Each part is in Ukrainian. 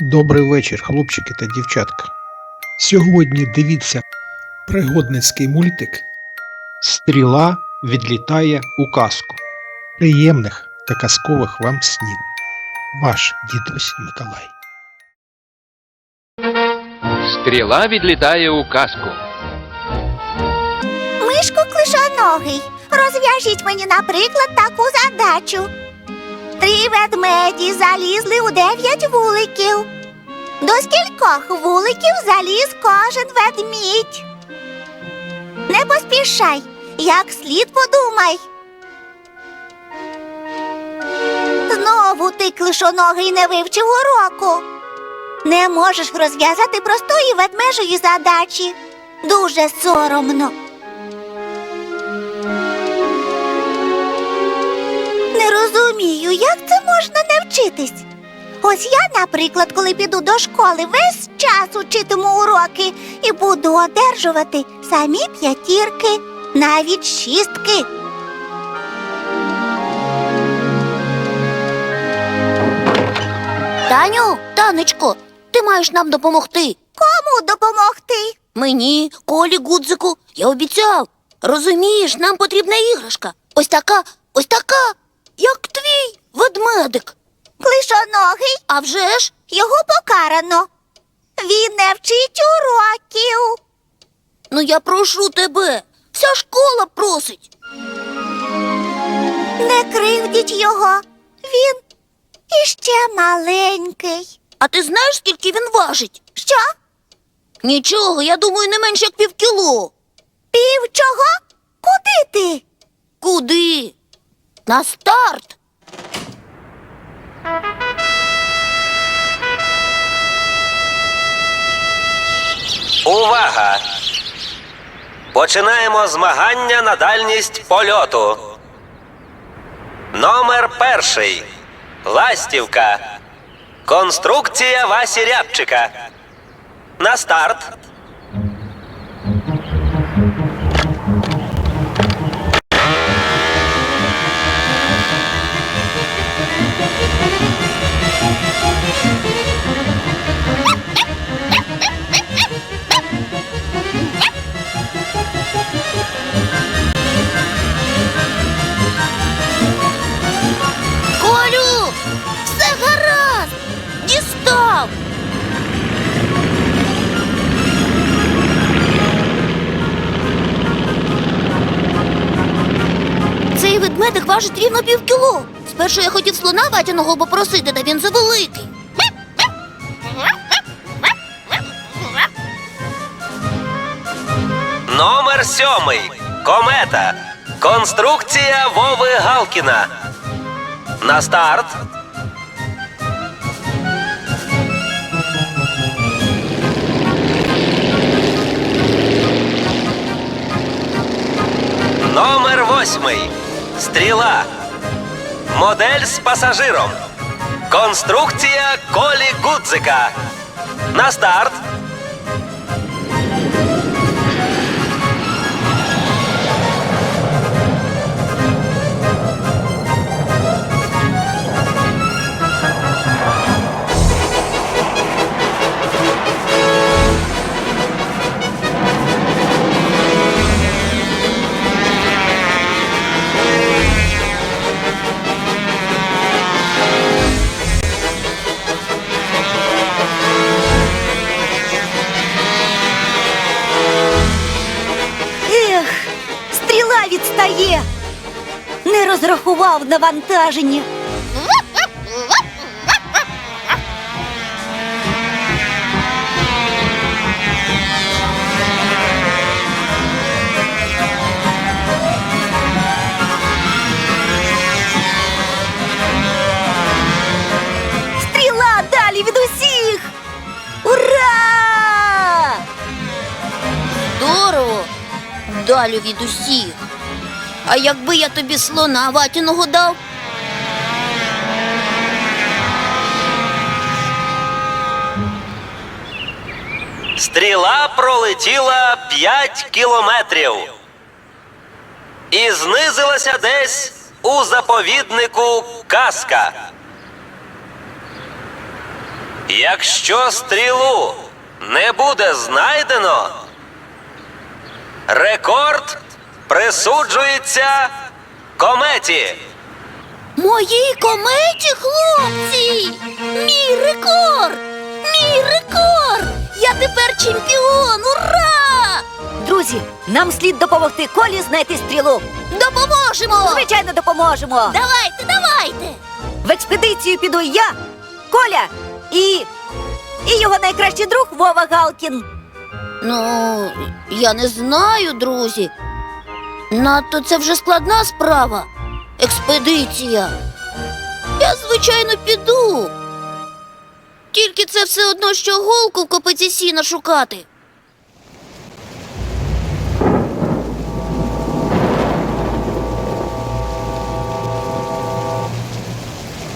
Добрий вечір, хлопчики та дівчатка. Сьогодні дивіться пригодницький мультик Стріла відлітає у казку. Приємних та казкових вам снів. Ваш дідусь Миколай. Стріла відлітає у казку. Мишку клишоногий, розв'яжіть мені, наприклад, таку задачу. Три ведмеді залізли у дев'ять вуликів. До скількох вуликів заліз кожен ведмідь. Не поспішай, як слід подумай. Знову ти клишоногий не вивчив уроку. Не можеш розв'язати простої ведмежої задачі. Дуже соромно. Як це можна не вчитись. Ось я, наприклад, коли піду до школи, весь час учитиму уроки і буду одержувати самі п'ятірки, навіть шістки. Таню, танечко, ти маєш нам допомогти. Кому допомогти? Мені, Колі Гудзику, я обіцяв. Розумієш, нам потрібна іграшка. Ось така, ось така, як твій ведмедик. Клишоногий, А вже ж, його покарано. Він не вчить уроків. ну я прошу тебе, вся школа просить. Не кривдіть його. Він іще маленький. А ти знаєш, скільки він важить? Що? Нічого, я думаю, не менше як півкіло. Пів чого? Куди ти? Куди? На старт. Увага! Починаємо змагання на дальність польоту. Номер перший. Ластівка. Конструкція Васі Рябчика. На старт. Ведмедик важить рівно півкіло. Спершу я хотів слона ватяного попросити, та він завеликий. Номер сьомий. Комета. Конструкція Вови Галкіна. На старт. Номер восьмий. Стріла. Модель з пасажиром. Конструкція Колі Гудзика. На старт. Навантаження. Стріла далі від усіх. Ура! Здорово! Далі від усіх. А якби я тобі слона ватяного дав? Стріла пролетіла 5 кілометрів і знизилася десь у заповіднику казка. Якщо стрілу не буде знайдено, рекорд присуджується кометі. Моїй кометі, хлопці! Мій рекорд! Мій рекорд! Я тепер чемпіон! Ура! Друзі, нам слід допомогти Колі знайти стрілу. Допоможемо! Звичайно, допоможемо. Давайте, давайте! В експедицію піду я, Коля і. і його найкращий друг Вова Галкін. Ну, я не знаю, друзі. Надто це вже складна справа. Експедиція. Я, звичайно, піду. Тільки це все одно, що голку в копиці сіна шукати.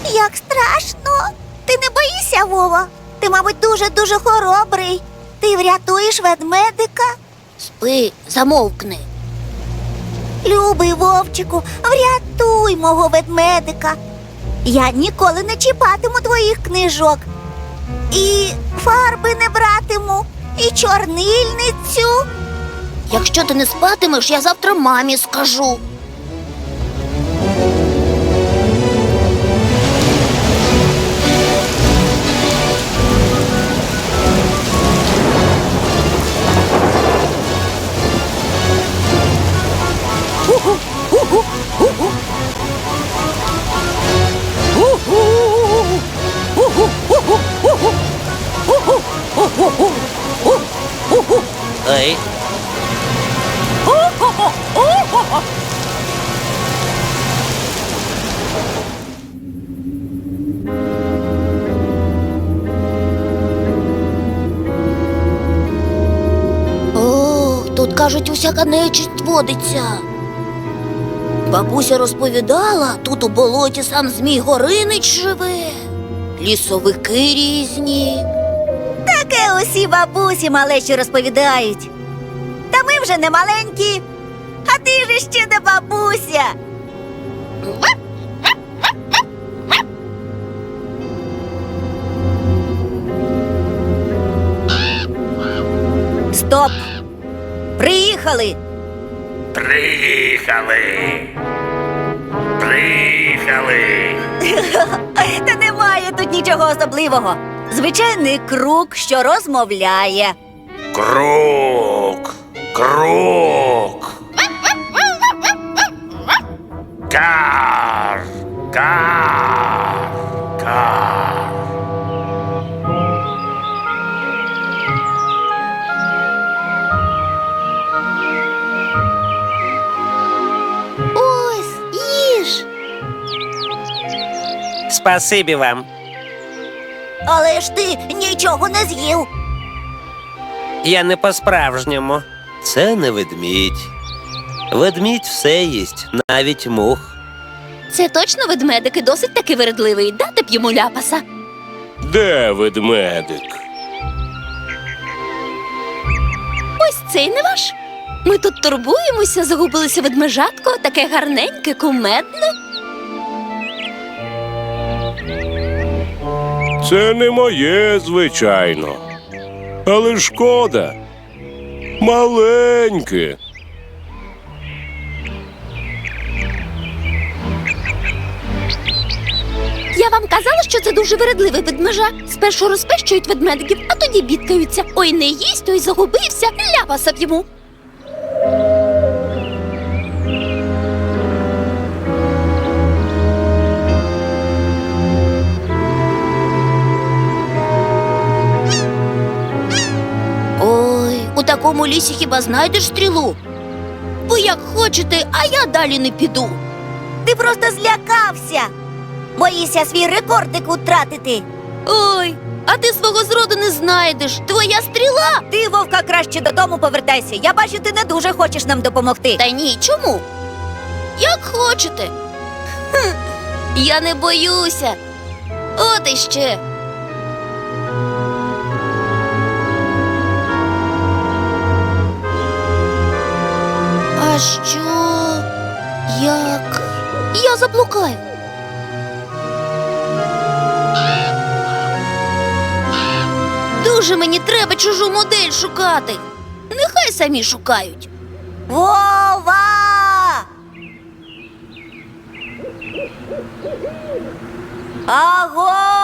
Як страшно. Ти не боїшся, Вова? Ти, мабуть, дуже-дуже хоробрий. Ти врятуєш ведмедика? Спи, замовкни. Любий вовчику, врятуй мого ведмедика. Я ніколи не чіпатиму твоїх книжок. І фарби не братиму, і чорнильницю. Якщо ти не спатимеш, я завтра мамі скажу. Усяка нечисть водиться. Бабуся розповідала, тут у болоті сам Змій Горинич живе, лісовики різні. Таке усі бабусі малечі розповідають. Та ми вже не маленькі, а ти же ще не бабуся. Стоп! Приїхали! Приїхали. Приїхали. Та немає тут нічого особливого. Звичайний круг, що розмовляє. Круг. Круг. Кар. Кар. Спасибі вам. Але ж ти нічого не з'їв. Я не по-справжньому. Це не ведмідь. Ведмідь все їсть, навіть мух. Це точно ведмедик і досить таки вередливий. Дати б йому ляпаса. Де ведмедик? Ось цей не ваш. Ми тут турбуємося, загубилося ведмежатко, таке гарненьке, кумедне. Це не моє, звичайно. Але шкода. Маленьке. Я вам казала, що це дуже вередливий ведмежа. Спершу розпещують ведмедиків, а тоді бідкаються. Ой, не їсть, той загубився, ляпаса б йому. Такому лісі хіба знайдеш стрілу? Ви як хочете, а я далі не піду. Ти просто злякався. Боїшся свій рекордик втратити. Ой, а ти свого зроду не знайдеш. Твоя стріла. Ти, вовка, краще додому повертайся. Я бачу, ти не дуже хочеш нам допомогти. Та ні, чому? Як хочете. Хм, я не боюся. От іще. Що? Як? Я заблукаю. Дуже мені треба чужу модель шукати. Нехай самі шукають. Вова! Агов!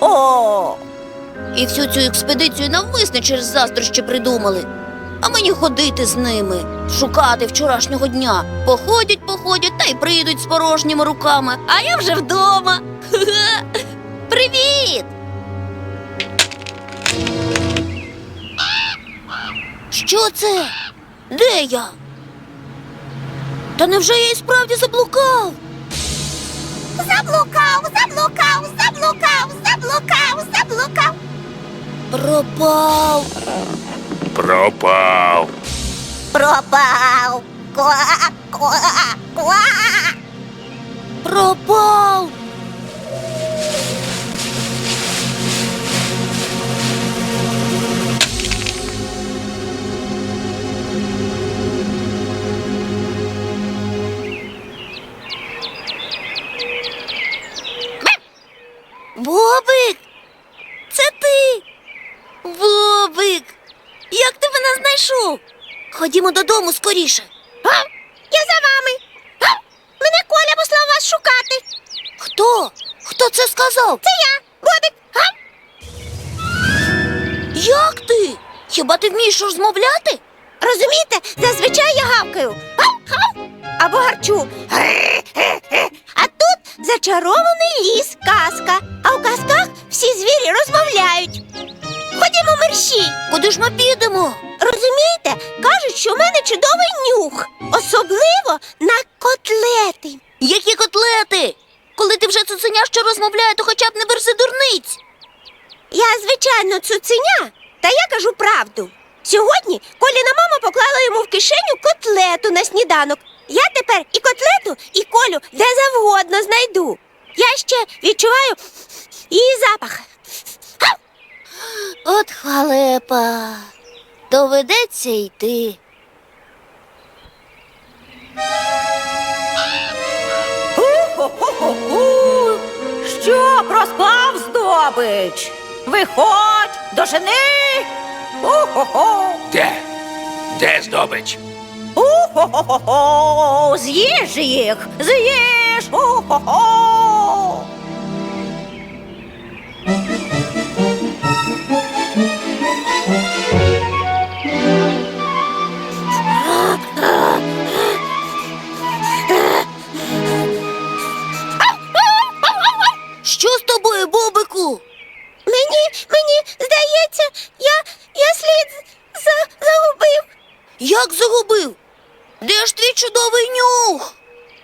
О! І всю цю експедицію навмисне через заздрощі придумали. А мені ходити з ними, шукати вчорашнього дня. Походять, походять та й прийдуть з порожніми руками, а я вже вдома. Привіт! Що це? Де я? Та невже я і справді заблукав? Заблукав, заблукав, заблукав, заблукав, заблукав. Пропав. Пропав. Пропав. Ква, ква, ква. Пропав. Ходімо додому скоріше. Я за вами. Га! Мене Коля послав вас шукати. Хто? Хто це сказав? Це я, Бобик. Га! Як ти? Хіба ти вмієш розмовляти? Розумієте, зазвичай я гавкаю. Гав, гав, або гарчу. А тут зачарований ліс, казка. А у казках всі звірі розмовляють. Ходімо мерщій. Куди ж ми підемо? Розумієте, кажуть, що в мене чудовий нюх, особливо на котлети. Які котлети? Коли ти вже цуценя, що розмовляє, то хоча б не берси дурниць. Я, звичайно, цуценя, та я кажу правду. Сьогодні Коліна мама поклала йому в кишеню котлету на сніданок. Я тепер і котлету, і колю де завгодно знайду. Я ще відчуваю її запах. От халепа. Доведеться йти. У, Що проспав здобич? Виходь, дожени! У-хо-хо! Де? Де здобич? У-хо-хо-хо! З'їж їх! З'їж! У-хо-хо! Здається, я, я слід за, загубив. Як загубив? Де ж твій чудовий нюх?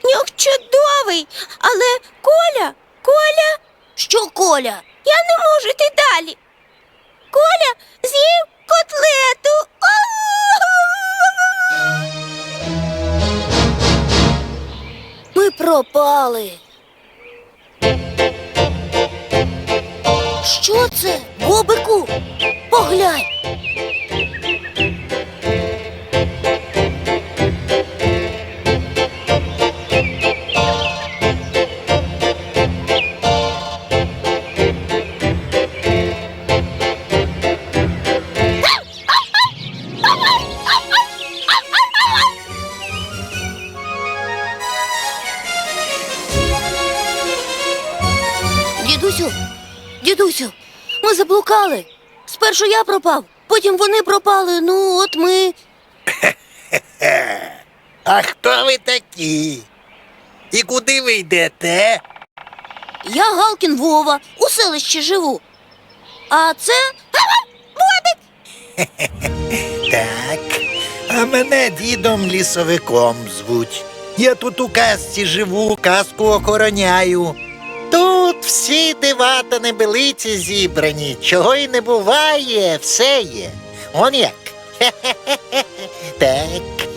Нюх чудовий, але Коля, Коля, Що, Коля? я не можу йти далі. Коля з'їв котлету. Ми пропали. Що це, Бобику? Поглянь. Спершу я пропав, потім вони пропали. Ну, от ми. А хто ви такі? І куди ви йдете? Я Галкін Вова, у селищі живу. А це Так. А мене дідом лісовиком звуть. Я тут у казці живу, казку охороняю. Тут всі дива та небелиці зібрані, чого й не буває, все є. Он як. Хе-хе-хе-хе. Так.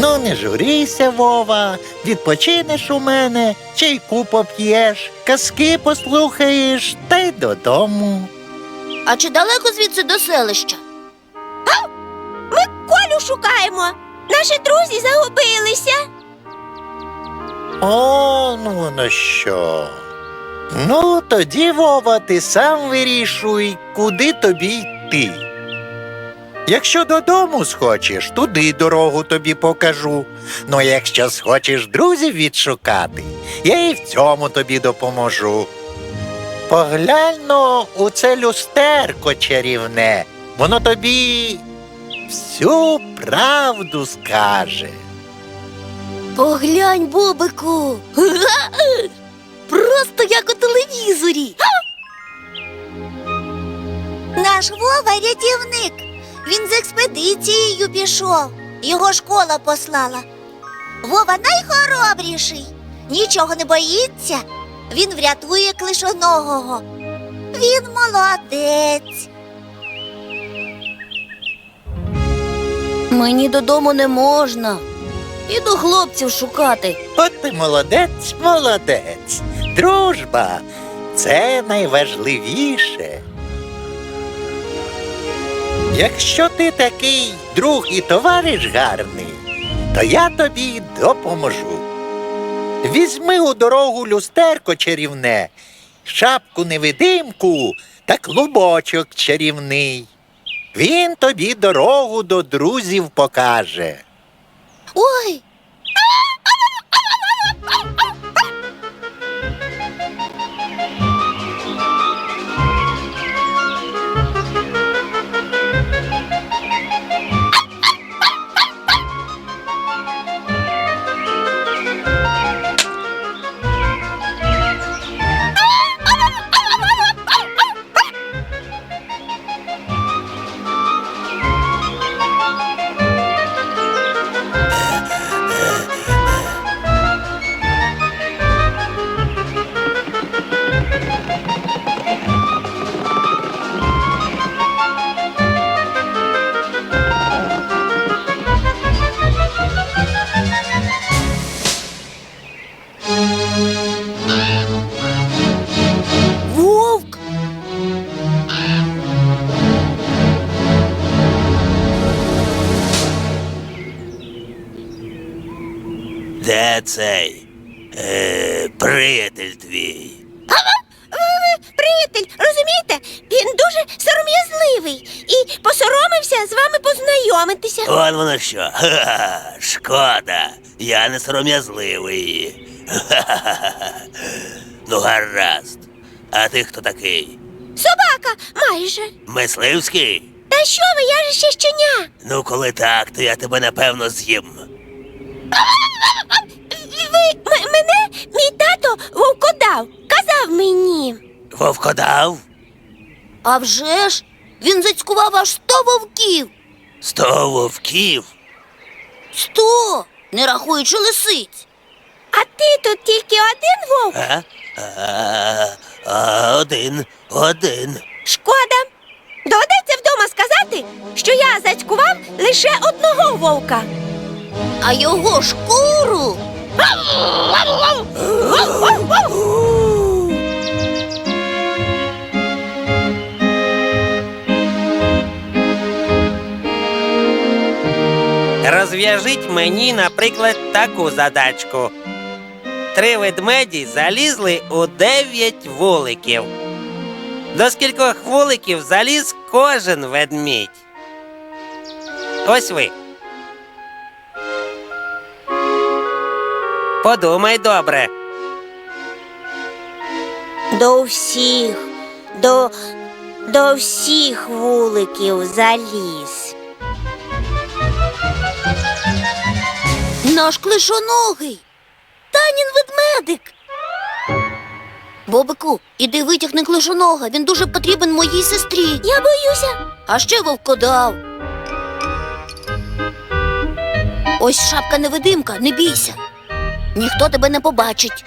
Ну, не журися, Вова, відпочинеш у мене, чайку поп'єш, казки послухаєш, та й додому. А чи далеко звідси до селища? Ми Колю шукаємо. Наші друзі загубилися. О, ну воно що. Ну, тоді, Вова, ти сам вирішуй, куди тобі йти. Якщо додому схочеш, туди дорогу тобі покажу. Ну, якщо схочеш друзів відшукати, я і в цьому тобі допоможу. Поглянь но у це люстерко чарівне, воно тобі всю правду скаже. Поглянь, Бобику. Просто як у телевізорі. Наш Вова рятівник. Він з експедицією пішов. Його школа послала. Вова найхоробріший. Нічого не боїться. Він врятує клишоногого. Він молодець. Мені додому не можна. Іду хлопців шукати. От ти молодець, молодець. Дружба це найважливіше. Якщо ти такий друг і товариш гарний, то я тобі допоможу. Візьми у дорогу люстерко чарівне, шапку невидимку та клубочок чарівний. Він тобі дорогу до друзів покаже. Ой, що. Ха-ха, шкода. Я не сором'язливий. Ха-ха-ха. Ну, гаразд. А ти хто такий? Собака, майже. Мисливський? Та що ви, я же ще щеня. Ну, коли так, то я тебе напевно з'їм. Ви мене мій тато вовкодав, казав мені. Вовкодав? А вже ж він зацькував аж сто вовків. Сто вовків? Сто, не рахуючи лисиць. А ти тут тільки один вовк? А? А, а, один, один. Шкода. Доведеться вдома сказати, що я зацькував лише одного вовка. А його шкуру Розв'яжіть мені, наприклад, таку задачку. Три ведмеді залізли у дев'ять вуликів. До скількох вуликів заліз кожен ведмідь. Ось ви. Подумай добре. До всіх, до, до всіх вуликів заліз. Наш клишоногий. Танін ведмедик. Бобику, іди витягни клишонога. Він дуже потрібен моїй сестрі. Я боюся. А ще вовкодав. Ось шапка невидимка, не бійся. Ніхто тебе не побачить.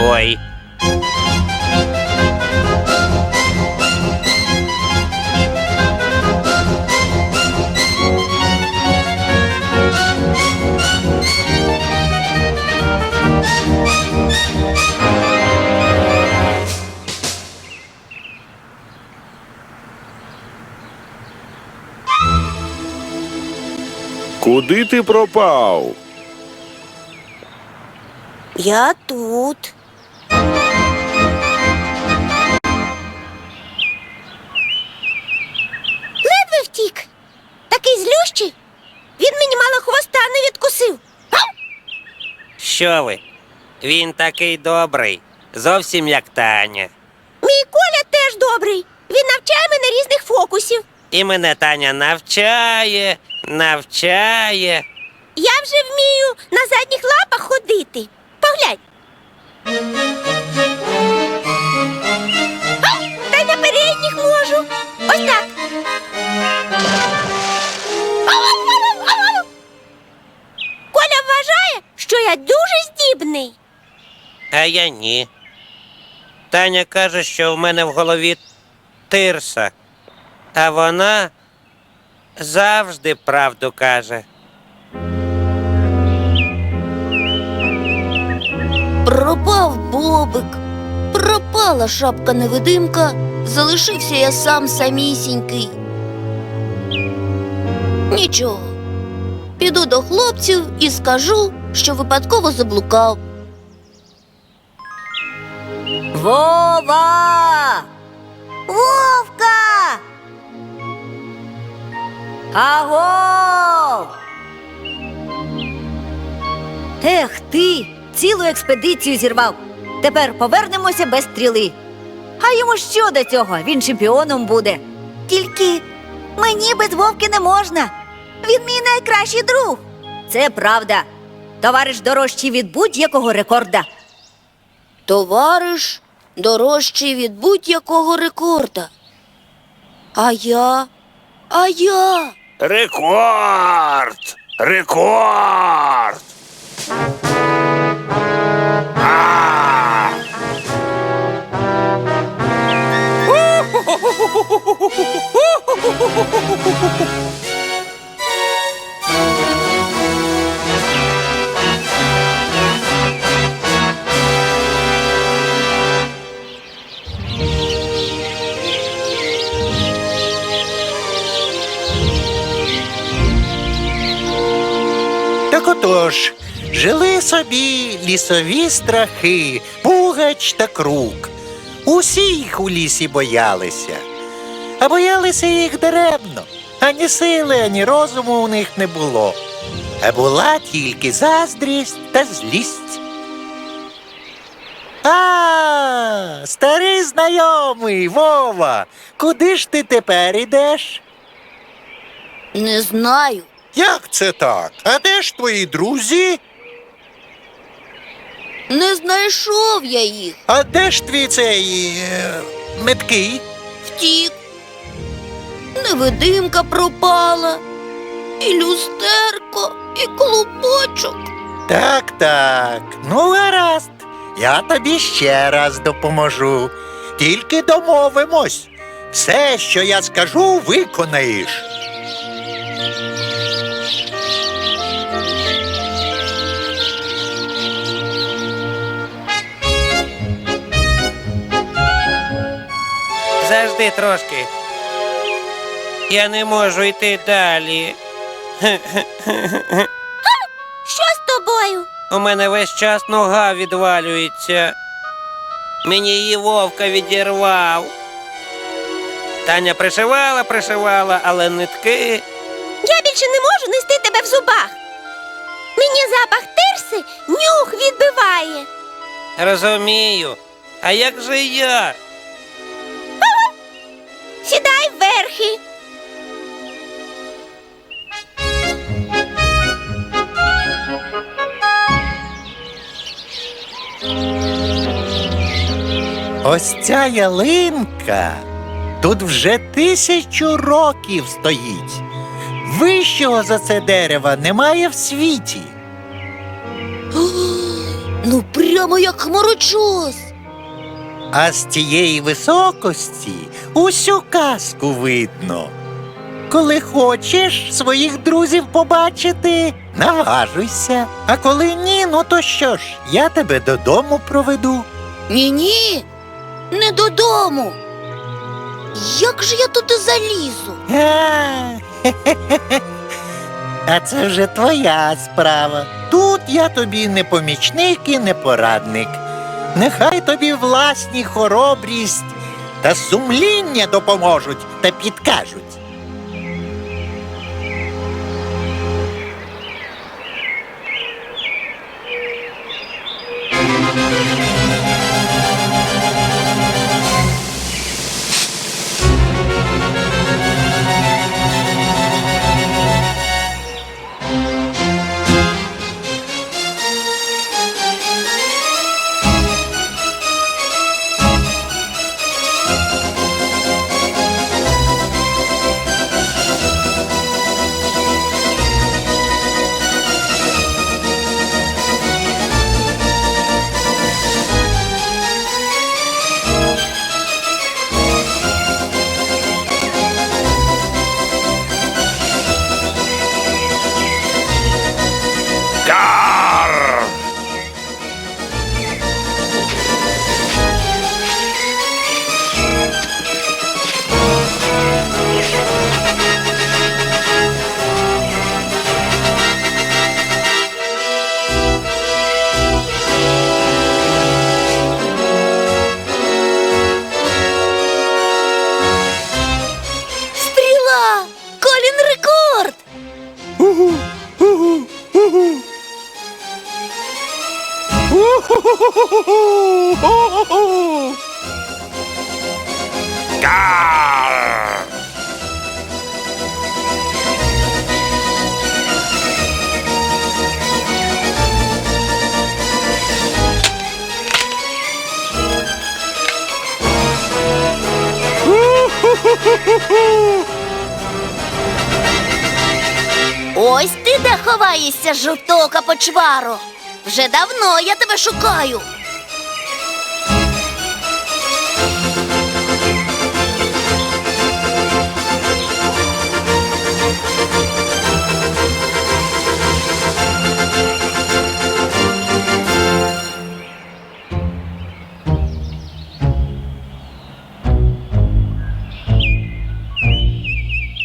Ой. Куди ти пропав? Я тут. Ледве втік. Такий злющий. Він мені мало хвоста не відкусив. Що ви? Він такий добрий, зовсім як Таня. Мій Коля теж добрий. Він навчає мене різних фокусів. І мене Таня навчає, навчає. Я вже вмію на задніх лапах ходити. Поглянь. А, Та й на передніх можу. Ось так. Коля вважає, що я дуже здібний. А я ні. Таня каже, що в мене в голові тирса, а вона завжди правду каже. Пропав бобик, пропала шапка невидимка, залишився я сам самісінький. Нічого. Піду до хлопців і скажу, що випадково заблукав. Вова! Вовка! Аго! Ех ти, цілу експедицію зірвав. Тепер повернемося без стріли. А йому що до цього? Він чемпіоном буде. Тільки мені без вовки не можна. Він мій найкращий друг. Це правда. Товариш дорожчий від будь-якого рекорда. Товариш дорожчий від будь-якого рекорда. А я? А я? Рекорд! Рекорд! А! Собі лісові страхи, пугач та крук. Усі їх у лісі боялися. А боялися їх даремно. Ані сили, ані розуму у них не було. А була тільки заздрість та злість. А, старий знайомий Вова, куди ж ти тепер ідеш? Не знаю. Як це так? А де ж твої друзі? Не знайшов я їх. А де ж твій цей е, меткий? Втік. Невидимка пропала. І люстерко, і клубочок. Так, так. Ну, гаразд. Я тобі ще раз допоможу. Тільки домовимось. Все, що я скажу, виконаєш. Завжди трошки. Я не можу йти далі. Що з тобою? У мене весь час нога відвалюється. Мені її вовка відірвав. Таня пришивала, пришивала, але нитки. Я більше не можу нести тебе в зубах. Мені запах тирси нюх відбиває. Розумію. А як же я? Верхи. Ось ця ялинка тут вже тисячу років стоїть. Вищого за це дерева немає в світі. Ну, прямо як хмарочос. А з тієї високості усю казку видно. Коли хочеш своїх друзів побачити, наважуйся. А коли ні, ну то що ж, я тебе додому проведу. Ні-ні, не додому. Як же я туди залізу? А, хе-хе-хе. А це вже твоя справа. Тут я тобі не помічник і не порадник. Нехай тобі власні хоробрість та сумління допоможуть та підкажуть. Ось ти де ховаєшся, жовтока почваро. Вже давно я тебе шукаю.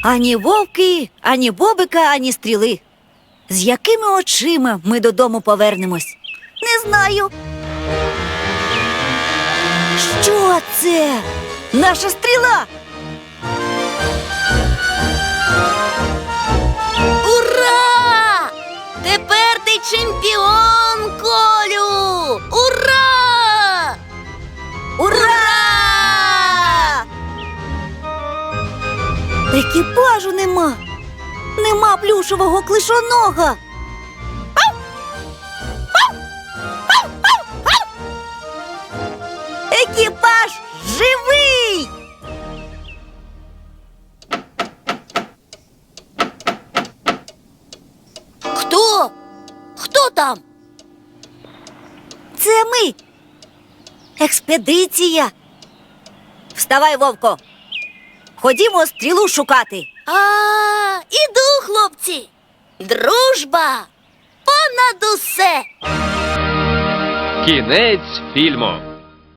Ані вовки, ані бобика, ані стріли. З якими очима ми додому повернемось? Не знаю. Що це? Наша стріла! Плюшевого клишонога. Екіпаж живий! Хто? Хто там? Це ми. Експедиція. Вставай, Вовко. Ходімо стрілу шукати. А, хлопці. Дружба понад усе. Кінець фільму.